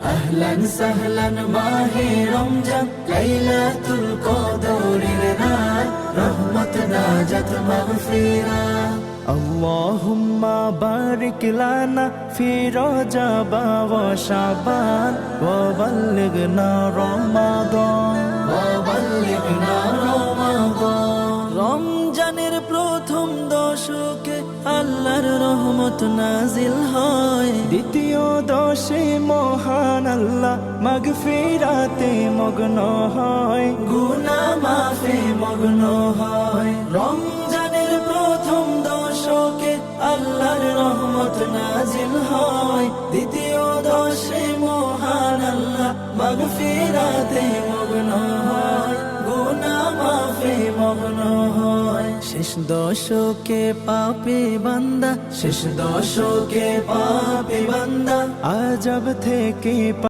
আহলান সাহলান মাহে রমজান লাইলাতুল কদরের রাত রহমত নাজাত মাগফিরাত اللهم بارك لنا في رجب وشعبان وبلغنا رمضان وبلغنا رمضان রমজানের প্রথম দশকে আল্লাহর রহমত নাজিল হয় দ্বিতীয় দশে মহান আল্লাহ, মাগফিরাতে মগ্ন হয়। গুনা মাফে মগ্ন হয়। রমজানের প্রথম দশকে আল্লাহর রহমত নাজিল হয়। দ্বিতীয় দশে মহান আল্লাহ, মাগফিরাতে মগ্ন হয়। গুনা মাফে মগ্ন হয়। শেষ দশকে পাপে বান্দা শেষ দশকে পাপে বান্দা আজব থেকে